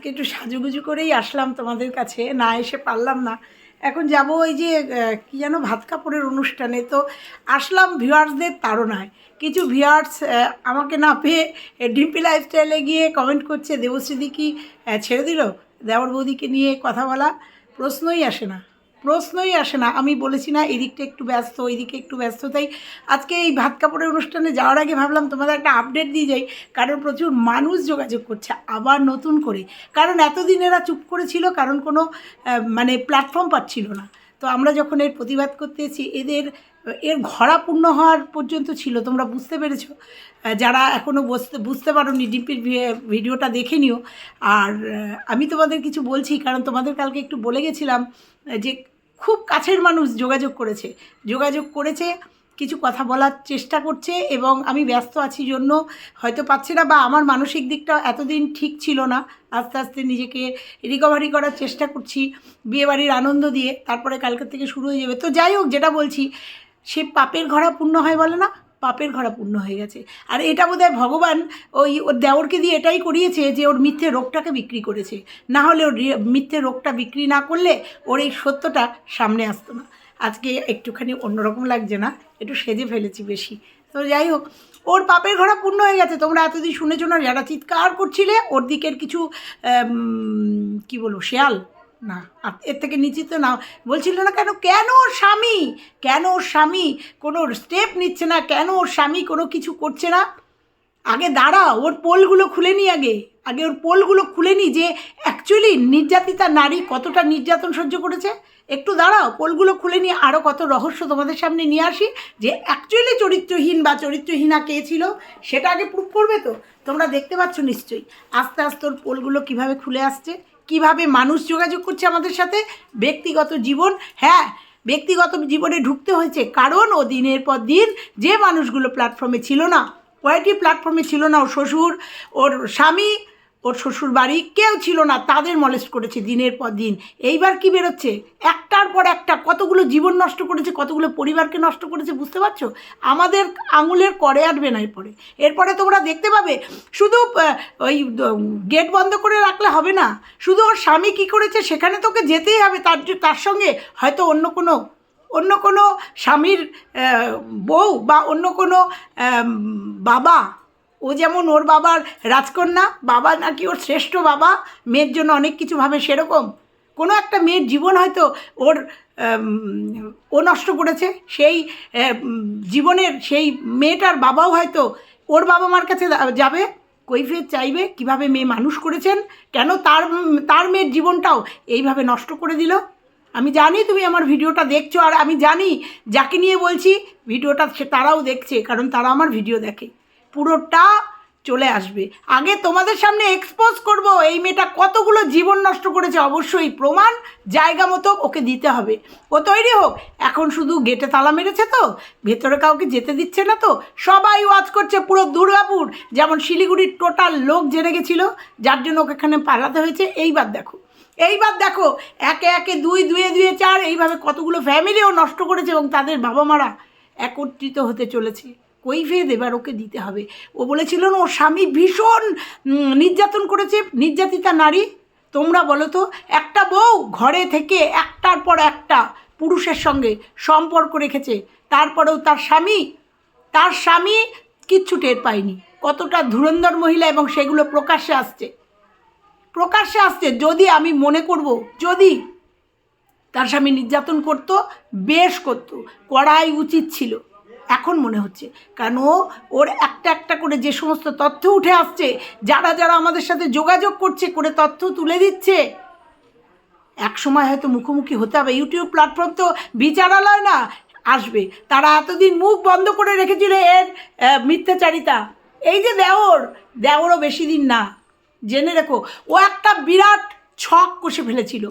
আজকে একটু সাজুগুজু করেই আসলাম তোমাদের কাছে। না এসে পারলাম না। এখন যাব ওই যে কি যেন ভাত কাপড়ের অনুষ্ঠানে। তো আসলাম ভিউয়ার্সদের তাড়নায়। কিছু ভিউয়ার্স আমাকে না পেয়ে ডিম্পি লাইফস্টাইলে গিয়ে কমেন্ট করছে দেবশ্রীদি কি ছেড়ে দিল? দেওয়ার বৌদিকে নিয়ে কথা বলা? প্রশ্নই আসে না। প্রশ্নই আসে না। আমি বলেছি না, এদিকটা একটু ব্যস্ত, ওইদিকে একটু ব্যস্ত। তাই আজকে এই ভাত কাপড়ের অনুষ্ঠানে যাওয়ার আগে ভাবলাম তোমাদের একটা আপডেট দিয়ে যাই, কারণ প্রচুর মানুষ যোগাযোগ করছে আবার নতুন করে। কারণ এতদিন এরা চুপ করেছিল, কারণ কোনো মানে প্ল্যাটফর্ম পাচ্ছিল না। তো আমরা যখন এর প্রতিবাদ করতে এসেছি, এদের, এর ঘরা পূর্ণ হওয়ার পর্যন্ত ছিল, তোমরা বুঝতে পেরেছ। যারা এখনও বুঝতে বুঝতে পারো নি ডিম্পির ভিডিওটা দেখে নিও। আর আমি তোমাদের কিছু বলছি, কারণ তোমাদের কালকে একটু বলে গেছিলাম যে খুব কাছের মানুষ যোগাযোগ করেছে। যোগাযোগ করেছে, কিছু কথা বলার চেষ্টা করছে এবং আমি ব্যস্ত আছি জন্য হয়তো পাচ্ছে না বা আমার মানসিক দিকটা এতদিন ঠিক ছিল না। আস্তে আস্তে নিজেকে রিকভারি করার চেষ্টা করছি বিয়েবাড়ির আনন্দ দিয়ে, তারপরে কালকের থেকে শুরু হয়ে যাবে। তো যাই হোক, যেটা বলছি, সে পাপের ঘরা পূর্ণ হয় বলে না পাপের ঘরা পূর্ণ হয়ে গেছে। আর এটা বোধহয় ভগবান ওই ওর দেওরকে দিয়ে এটাই করিয়েছে যে ওর মিথ্যে রোগটাকে বিক্রি করেছে। না হলে ওর মিথ্যে রোগটা বিক্রি না করলে ওর এই সত্যটা সামনে আসতো না। আজকে একটুখানি অন্যরকম লাগছে না, একটু সেজে ফেলেছি বেশি। তো যাই হোক, ওর পাপের ঘোড়া পূর্ণ হয়ে গেছে। তোমরা এতদিন শুনেছো না, যারা চিৎকার করছিলে, ওর দিকের কিছু কি বলব, শেয়াল না এর থেকে নিশ্চিত না বলছিল না, কেন কেন ওর স্বামী? কেন ওর স্বামী? কোনো স্টেপ নিচ্ছে না, কেন ওর স্বামী কোনো কিছু করছে না? আগে দাঁড়া ওর পোলগুলো খুলে নি আগে। আগে ওর পোলগুলো খুলে নি যে অ্যাকচুয়ালি নির্যাতিতা নারী কতটা নির্যাতন সহ্য করেছে। একটু দাঁড়াও, পোলগুলো খুলে নিয়ে আরও কত রহস্য তোমাদের সামনে নিয়ে আসি। যে অ্যাকচুয়ালি চরিত্রহীন বা চরিত্রহীনা কে ছিল, সেটা আগে প্রুফ করবে তো? তোমরা দেখতে পাচ্ছ নিশ্চয়ই। আস্তে আস্তে ওর পোলগুলো কীভাবে খুলে আসছে। কীভাবে মানুষ যোগাযোগ করছে আমাদের সাথে? ব্যক্তিগত জীবন হ্যাঁ ব্যক্তিগত জীবনে ঢুকতে হয়েছে। কারণ ও দিনের পর দিন যে মানুষগুলো প্ল্যাটফর্মে ছিল না, কয়েকটি প্ল্যাটফর্মে ছিল না, ওর শ্বশুর, ওর স্বামী ওর শ্বশুর বাড়ি কেউ ছিল না, তাদের মলেস্ট করেছে দিনের পর দিন। এইবার কি বেরোচ্ছে? একটার পর একটা কতগুলো জীবন নষ্ট করেছে, কতগুলো পরিবারকে নষ্ট করেছে, বুঝতে পারছ? আমাদের আঙুলের করে আসবে না এরপরে। এরপরে তোমরা দেখতে পাবে, শুধু ওই গেট বন্ধ করে রাখলে হবে না। শুধু ওর স্বামী কী করেছে, সেখানে তোকে যেতেই হবে। তার তার সঙ্গে হয়তো অন্য কোনো অন্য কোনো স্বামীর বউ বা অন্য কোনো বাবা ও যেমন ওর বাবার রাজকন্যা, বাবা নাকি ওর শ্রেষ্ঠ বাবা, মেয়ের জন্য অনেক কিছু ভাবে সেরকম। কোনো একটা মেয়ের জীবন হয়তো ওর ও নষ্ট করেছে, সেই জীবনের সেই মেয়েটার বাবাও হয়তো ওর বাবা মার কাছে যাবে, কৈফিয়ত চাইবে কীভাবে মেয়ে মানুষ করেছেন, কেন তার তার মেয়ের জীবনটাও এইভাবে নষ্ট করে দিল। আমি জানি তুমি আমার ভিডিওটা দেখছ, আর আমি জানি, যাকে নিয়ে বলছি, ভিডিওটা সে তারাও দেখছে, কারণ তারা আমার ভিডিও দেখে। পুরোটা চলে আসবে। আগে তোমাদের সামনে এক্সপোজ করব এই মেয়েটা কতগুলো জীবন নষ্ট করেছে, অবশ্যই প্রমাণ জায়গা মতো ওকে দিতে হবে। ও তৈরি হোক, এখন শুধু গেটে তালা মেরেছে তো, ভেতরে কাউকে যেতে দিচ্ছে না তো, সবাই ওয়াচ করছে পুরো দুর্গাপুর, যেমন শিলিগুড়ির টোটাল লোক জেনে গেছিল, যার জন্য ওকে এখানে পালাতে হয়েছে। এইবার দেখো এইবার দেখো, একে একে দুই, দুয়ে দুয়ে চার, এইভাবে কতগুলো ফ্যামিলিও নষ্ট করেছে এবং তাদের বাবা মারা একত্রিত হতে চলেছে। কৈফিয়ত এবার ওকে দিতে হবে। ও বলেছিল, না ওর স্বামী ভীষণ নির্যাতন করেছে, নির্যাতিতা নারী। তোমরা বলো তো, একটা বউ ঘরে থেকে একটার পর একটা পুরুষের সঙ্গে সম্পর্ক রেখেছে, তারপরেও তার স্বামী তার স্বামী কিচ্ছু টের পায়নি। কতটা ধুরন্ধর মহিলা এবং সেগুলো প্রকাশ্যে আসছে। প্রকাশ্যে আসছে যদি আমি মনে করব, যদি তার স্বামী নির্যাতন করতো, বেশ করতো করাই উচিত ছিল। এখন মনে হচ্ছে। কারণ ও, ওর একটা একটা করে যে সমস্ত তথ্য উঠে আসছে, যারা যারা আমাদের সাথে যোগাযোগ করছে, করে তথ্য তুলে দিচ্ছে। এক সময় হয়তো মুখোমুখি হতে হবে। ইউটিউব প্ল্যাটফর্ম তো বিচারালয় না, আসবে। তারা এতদিন মুখ বন্ধ করে রেখেছিল এর মিথ্যাচারিতা। এই যে দেওর, দেওরও বেশি দিন না। জেনে রেখো, ও একটা বিরাট ছক কষে ফেলেছিল।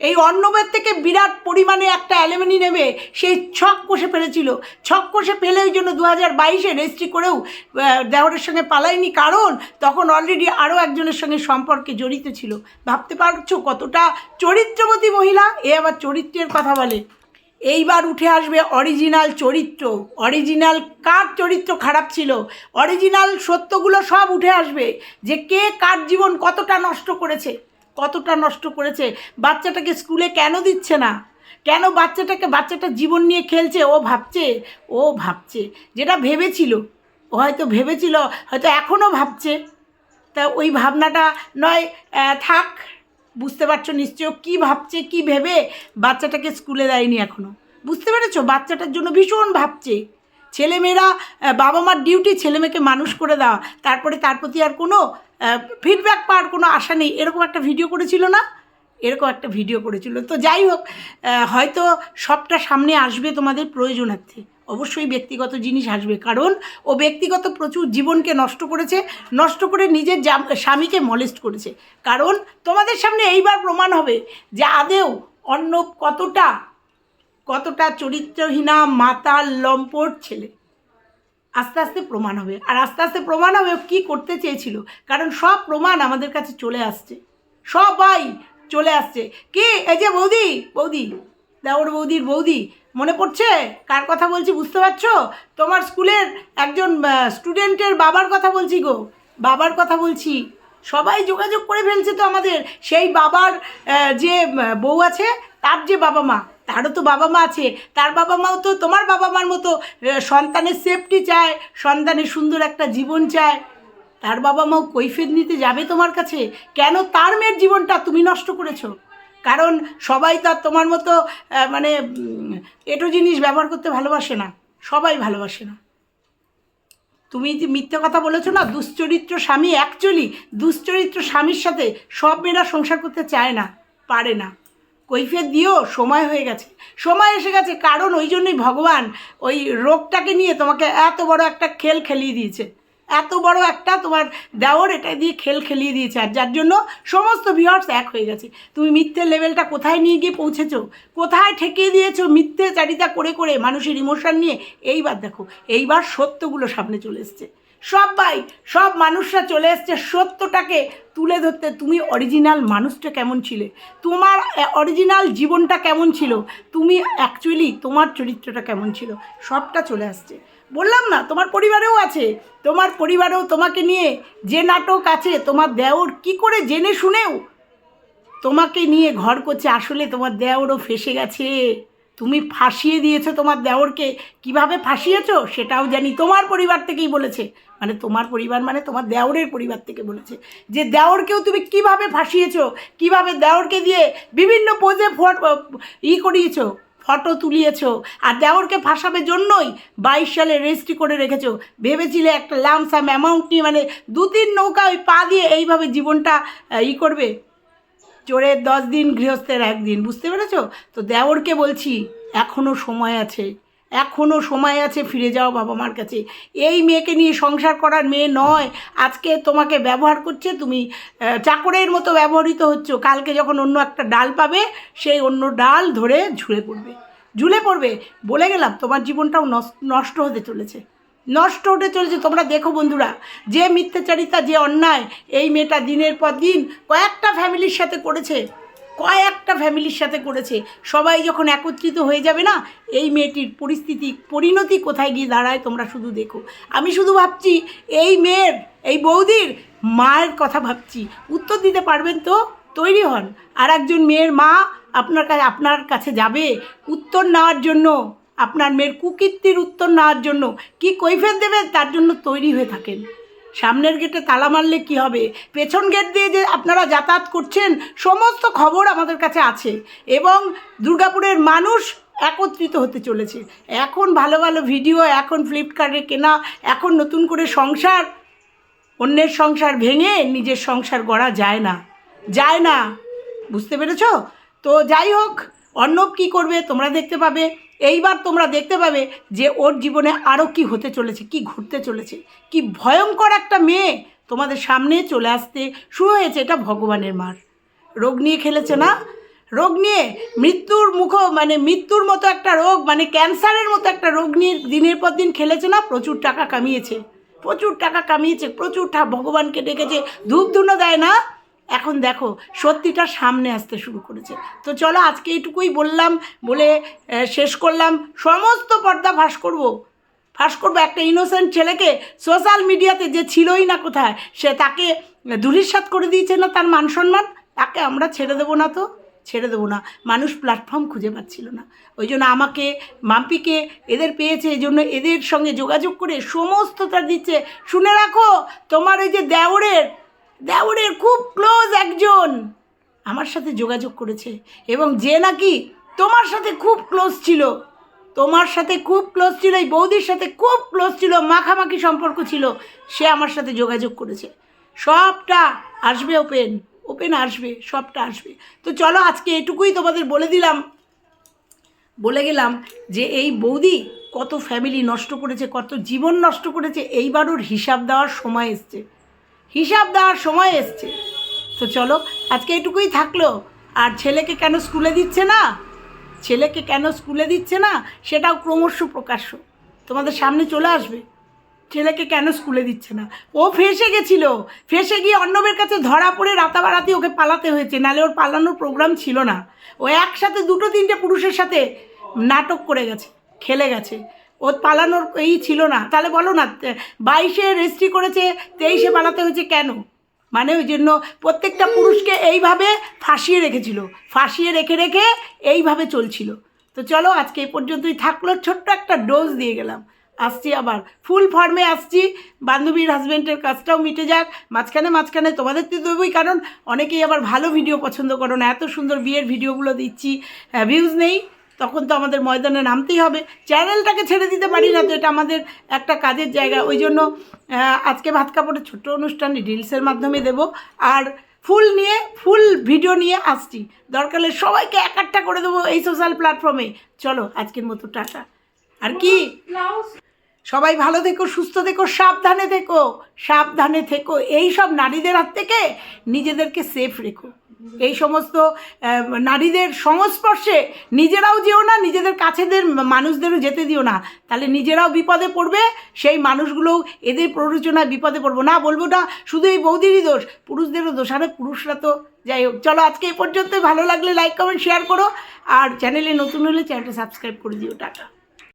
এই অন্নবের থেকে বিরাট পরিমাণে একটা অ্যালুমিনি নেবে সেই ছক কষে ফেলেছিল। ছক কষে ফেলে ওই জন্য দু হাজার বাইশে রেজিস্ট্রি করেও আহ, দেওরের সঙ্গে পালায়নি। কারণ তখন অলরেডি আরও একজনের সঙ্গে সম্পর্কে জড়িত ছিল। ভাবতে পারছ কতটা চরিত্রবতী মহিলা? এ আবার চরিত্রের কথা বলে। এইবার উঠে আসবে অরিজিনাল চরিত্র। অরিজিনাল কার চরিত্র খারাপ ছিল? অরিজিনাল সত্যগুলো সব উঠে আসবে। যে কে কার জীবন কতটা নষ্ট করেছে? কতটা নষ্ট করেছে? বাচ্চাটাকে স্কুলে কেন দিচ্ছে না? কেন বাচ্চাটাকে, বাচ্চাটা জীবন নিয়ে খেলছে? ও ভাবছে ও ভাবছে। যেটা ভেবেছিল, ও হয়তো ভেবেছিল, হয়তো এখনও ভাবছে। তা ওই ভাবনাটা নয় থাক, বুঝতে পারছ নিশ্চয় কী ভাবছে, কি ভেবে বাচ্চাটাকে স্কুলে দেয়নি এখনও। বুঝতে পেরেছ? বাচ্চাটার জন্য ভীষণ ভাবছে। ছেলেমেয়েরা বাবা মার ডিউটি ছেলেমেয়েকে মানুষ করে দেওয়া। তারপরে তার প্রতি আর কোনো ফিডব্যাক পাওয়ার কোনো আশা নেই। এরকম একটা ভিডিও করেছিল না? এরকম একটা ভিডিও করেছিল। তো যাই হোক হয়তো সবটা সামনে আসবে তোমাদের প্রয়োজনার্থে। অবশ্যই ব্যক্তিগত জিনিস আসবে। কারণ ও ব্যক্তিগত প্রচুর জীবনকে নষ্ট করেছে, নষ্ট করে নিজের স্বামীকে মলেস্ট করেছে। কারণ তোমাদের সামনে এইবার প্রমাণ হবে যে আদেও অন্য কতটা কতটা চরিত্রহীনা মাতাল লম্পট ছেলে। আস্তে আস্তে প্রমাণ হবে। আর আস্তে আস্তে প্রমাণ হবে কী করতে চেয়েছিল। কারণ সব প্রমাণ আমাদের কাছে চলে আসছে। সবাই চলে আসছে। কি? এই যে বৌদি বৌদি। দেওর বৌদির বৌদি। মনে পড়ছে? কার কথা বলছি বুঝতে পারছ? তোমার স্কুলের একজন স্টুডেন্টের বাবার কথা বলছি গো। বাবার কথা বলছি। সবাই যোগাযোগ করে ফেলছে তো আমাদের। সেই বাবার যে বউ আছে, তার যে বাবা মা তারও তো বাবা মা আছে। তার বাবা মাও তো তোমার বাবা মার মতো সন্তানের সেফটি চায়, সন্তানের সুন্দর একটা জীবন চায়। তার বাবা মাও কৈফিয়ত নিতে যাবে তোমার কাছে? কেন তার মেয়ের জীবনটা তুমি নষ্ট করেছ? কারণ সবাই তো আর তোমার মতো মানে এটো জিনিস ব্যবহার করতে ভালোবাসে না। সবাই ভালোবাসে না। তুমি যে মিথ্যে কথা বলেছ না, দুশ্চরিত্র স্বামী অ্যাকচুয়ালি দুশ্চরিত্র স্বামীর সাথে সব মেয়েরা সংসার করতে চায় না, পারে না। কৈফিয়ত দিও, সময় হয়ে গেছে। সময় এসে গেছে, কারণ ওই জন্যই ভগবান ওই রোগটাকে নিয়ে তোমাকে এত বড় একটা খেল খেলিয়ে দিয়েছে। এত বড় একটা তোমার দেওর এটা দিয়ে খেল খেলিয়ে দিয়েছে, আর যার জন্য সমস্ত ভিউয়ার্স এক হয়ে গেছে। তুমি মিথ্যের লেভেলটা কোথায় নিয়ে গিয়ে পৌঁছেছো? কোথায় ঠেকিয়ে দিয়েছ মিথ্যে চারিতা করে করে মানুষের ইমোশন নিয়ে? এইবার দেখো, এইবার সত্যগুলো সামনে চলে এসছে। সবাই, সব মানুষরা চলে এসছে সত্যটাকে তুলে ধরতে। তুমি অরিজিনাল মানুষটা কেমন ছিলে? তোমার অরিজিনাল জীবনটা কেমন ছিল? তুমি অ্যাকচুয়ালি তোমার চরিত্রটা কেমন ছিল? সবটা চলে আসছে। বললাম না, তোমার পরিবারেও আছে। তোমার পরিবারেও তোমাকে নিয়ে যে নাটক আছে, তোমার দেওর কি করে জেনে শুনেও তোমাকে নিয়ে ঘর করছে, আসলে তোমার দেওরও ফেসে গেছে। তুমি ফাঁসিয়ে দিয়েছ তোমার দেওরকে। কীভাবে ফাঁসিয়েছো সেটাও জানি। তোমার পরিবার থেকেই বলেছে। মানে তোমার পরিবার মানে তোমার দেওরের পরিবার থেকে বলেছে যে দেওরকেও তুমি কীভাবে ফাঁসিয়েছো? কীভাবে দেওরকে দিয়ে বিভিন্ন পোজে ই করিয়েছো? ফটো তুলিয়েছো? আর দেওরকে ফাঁসাবে জন্যই বাইশ সালে রেজিস্ট্রি করে রেখেছো। ভেবেছিলে একটা লামসাম অ্যামাউন্ট নিয়ে মানে দু তিন নৌকা ওই পা দিয়ে এইভাবে জীবনটা ই করবে? চোরের দশ দিন, গৃহস্থের একদিন, বুঝতে পেরেছ? তো দেওরকে বলছি এখনও সময় আছে। এখনও সময় আছে ফিরে যাও বাবা মার কাছে। এই মেয়েকে নিয়ে সংসার করার মেয়ে নয়। আজকে তোমাকে ব্যবহার করছে, তুমি চাকরের মতো ব্যবহৃত হচ্ছ। কালকে যখন অন্য একটা ডাল পাবে, সেই অন্য ডাল ধরে ঝুলে পড়বে। ঝুলে পড়বে। বলে গেলাম, তোমার জীবনটাও নষ্ট হতে চলেছে। নষ্ট হতে চলেছে। তোমরা দেখো বন্ধুরা, যে মিথ্যাচারিতা, যে অন্যায়, এই মেয়েটা দিনের পর দিন কয়েকটা ফ্যামিলির সাথে করেছে। কয়েকটা ফ্যামিলির সাথে করেছে। সবাই যখন একত্রিত হয়ে যাবে না, এই মেয়েটির পরিস্থিতি, পরিণতি কোথায় গিয়ে দাঁড়ায় তোমরা শুধু দেখো। আমি শুধু ভাবছি, এই মেয়ের, এই বৌদির মায়ের কথা ভাবছি। উত্তর দিতে পারবেন তো? তৈরি হন। আর একজন মেয়ের মা আপনার কাছে আপনার কাছে যাবে। উত্তর নেওয়ার জন্য, আপনার মেয়ের কুকীর্তির উত্তর নেওয়ার জন্য, কি কৈফের দেবেন তার জন্য তৈরি হয়ে থাকেন। সামনের গেটে তালা মারলে কি হবে? পেছন গেট দিয়ে যে আপনারা যাতায়াত করছেন, সমস্ত খবর আমাদের কাছে আছে এবং দুর্গাপুরের মানুষ একত্রিত হতে চলেছে। এখন ভালো ভালো ভিডিও, এখন ফ্লিপকার্টে কেনা, এখন নতুন করে সংসার, অন্যের সংসার ভেঙে নিজের সংসার গড়া যায় না। যায় না। বুঝতে পেরেছ? তো যাই হোক, অর্ণব কী করবে তোমরা দেখতে পাবে। এইবার তোমরা দেখতে পাবে যে ওর জীবনে আরও কি হতে চলেছে, কি ঘটতে চলেছে, কি ভয়ঙ্কর একটা মেয়ে তোমাদের সামনে চলে আসতে শুরু হয়েছে, এটা ভগবানের মার। রোগ নিয়ে খেলেছে না? রোগ নিয়ে মৃত্যুর মুখ মানে মৃত্যুর মতো একটা রোগ মানে ক্যান্সারের মতো একটা রোগ নিয়ে দিনের পর দিন খেলেছে না? প্রচুর টাকা কামিয়েছে, প্রচুর টাকা কামিয়েছে প্রচুর ভগবানকে ডেকেছে, ধূপ ধুনো দেয় না? এখন দেখো, সত্যিটা সামনে আসতে শুরু করেছে। তো চলো আজকে এইটুকুই বললাম, বলে শেষ করলাম। সমস্ত পর্দা ফাঁস করব। ফাঁস করব একটা ইনোসেন্ট ছেলেকে। সোশ্যাল মিডিয়াতে যে ছিলই না কোথায়, সে তাকে ধুলিস্বাত করে দিয়েছে না তার মান সম্মান তাকে আমরা ছেড়ে দেবো না তো? ছেড়ে দেবো না। মানুষ প্ল্যাটফর্ম খুঁজে পাচ্ছিল না। ওই জন্য আমাকে, মাম্পিকে এদের পেয়েছে, এই জন্য এদের সঙ্গে যোগাযোগ করে সমস্তটা দিচ্ছে। শুনে রাখো, তোমার ওই যে দেওরের দেওরের খুব ক্লোজ একজন। আমার সাথে যোগাযোগ করেছে এবং যে নাকি তোমার সাথে খুব ক্লোজ ছিল, তোমার সাথে খুব ক্লোজ ছিল, এই বৌদির সাথে খুব ক্লোজ ছিল, মাখামাখি সম্পর্ক ছিল, সে আমার সাথে যোগাযোগ করেছে। সবটা আসবে ওপেন ওপেন আসবে, সবটা আসবে। তো চলো আজকে এটুকুই তোমাদের বলে দিলাম। বলে গেলাম যে এই বৌদি কত ফ্যামিলি নষ্ট করেছে, কত জীবন নষ্ট করেছে এইবার ওর হিসাব দেওয়ার সময় এসছে। হিসাব দেওয়ার সময় এসছে। তো চলো, আজকে এটুকুই থাকল। আর ছেলেকে কেন স্কুলে দিচ্ছে না? ছেলেকে কেন স্কুলে দিচ্ছে না? সেটাও ক্রমশ প্রকাশ্য। তোমাদের সামনে চলে আসবে। ছেলেকে কেন স্কুলে দিচ্ছে না? ও ফেসে গেছিল। ফেসে গিয়ে অন্নবের কাছে ধরা পড়ে রাতাবারাতি ওকে পালাতে হয়েছে। নালে ওর পালানোর প্রোগ্রাম ছিল না। ও একসাথে দুটো তিনটে পুরুষের সাথে নাটক করে গেছে, খেলে গেছে। ওর পালানোর এই ছিল না। তাহলে বলো না বাইশে রেজিস্ট্রি করেছে, তেইশে পালাতে হয়েছে কেন? মানে ওই জন্য প্রত্যেকটা পুরুষকে এইভাবে ফাঁসিয়ে রেখেছিল। ফাঁসিয়ে রেখে রেখে এইভাবে চলছিল। তো চলো, আজকে এই পর্যন্তই থাকল। ছোট্ট একটা ডোজ দিয়ে গেলাম। আসছি আবার। ফুল ফর্মে আসছি। বান্ধবীর হাজব্যান্ডের কাজটাও মিটে যাক। মাঝখানে মাঝখানে তোমাদের তো দেবই, কারণ অনেকেই আবার ভালো ভিডিও পছন্দ করো না। এত সুন্দর বিয়ের ভিডিওগুলো দিচ্ছি। ভিউজ নেই। তখন তো আমাদের ময়দানে নামতেই হবে। চ্যানেলটাকে ছেড়ে দিতে পারি না তো, এটা আমাদের একটা কাজের জায়গা। ওই জন্য আজকে ভাত কাপড়ের ছোট্ট অনুষ্ঠান রিলসের মাধ্যমে দেব। আর ফুল নিয়ে, ফুল ভিডিও নিয়ে আসছি। দরকার সবাইকে এক একটা করে দেবো এই সোশ্যাল প্ল্যাটফর্মে চলো, আজকের মতো টাটা। আর কি? সবাই ভালো থেকো, সুস্থ থেকো, সাবধানে থেকো। সাবধানে থেকো। এই সব নারীদের হাত থেকে নিজেদেরকে সেফ রেখো। এই সমস্ত নারীদের সংস্পর্শে নিজেরাও যেও না, নিজেদের কাছেদের মানুষদেরও যেতে দিও না। তাহলে নিজেরাও বিপদে পড়বে, সেই মানুষগুলোও এদের প্ররোচনায় বিপদে পড়ব। না, বলব না, শুধু এই বৌদিরই দোষ, পুরুষদেরও দোষ। আরে, পুরুষরা তো, যাই হোক, চলো আজকে এই পর্যন্ত ভালো লাগলে লাইক কমেন্ট শেয়ার করো। আর চ্যানেলে নতুন হলে চ্যানেলটা সাবস্ক্রাইব করে দিও, টাটা।